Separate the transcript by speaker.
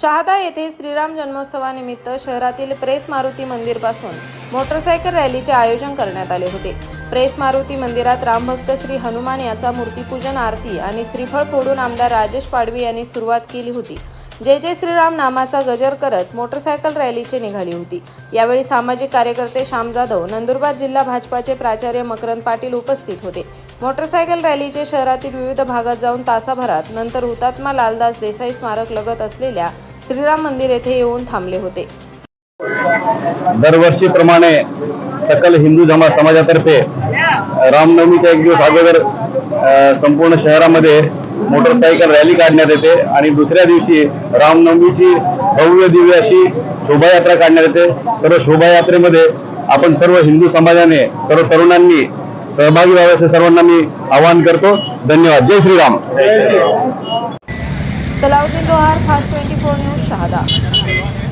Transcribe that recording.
Speaker 1: शहादा येथे श्रीराम जन्मोत्सवानिमित्त शहरातील प्रेस मारुती मंदिरपासून मोटरसायकल रॅलीचे आयोजन करण्यात आले होते. प्रेस मारुती मंदिरात रामभक्त श्री हनुमान याचा मूर्तीपूजन आरती आणि श्रीफळ फोडून आमदार राजेश पाडवी यांनी सुरुवात केली होती. जय जय श्रीराम नामाचा गजर करत मोटरसायकल रॅलीचे निघाली होती. यावेळी सामाजिक कार्यकर्ते श्याम जाधव नंदुरबार जिल्हा भाजपाचे प्राचार्य मकरंद पाटील उपस्थित होते. मोटरसायकल रॅलीचे शहरातील विविध भागात जाऊन तासाभरात नंतर हुतात्मा लालदास देसाई स्मारक लगत असलेल्या श्रीराम मंदिर येथे येऊन थांबले होते.
Speaker 2: दरवर्षीप्रमाणे सकल हिंदू जमा समाजातर्फे रामनवमीच्या एक दिवस अगोदर संपूर्ण शहरामध्ये मोटरसायकल रॅली काढण्यात येते आणि दुसऱ्या दिवशी रामनवमीची भव्य दिव्य अशी शोभायात्रा काढण्यात येते. सर्व शोभायात्रेमध्ये आपण सर्व हिंदू समाजाने सर्व तरुणांनी सहभागी व्हावे असे सर्वांना मी आवाहन करतो. धन्यवाद. जय Shriram.
Speaker 1: Salauddin Lohar fast twenty four news. Shahada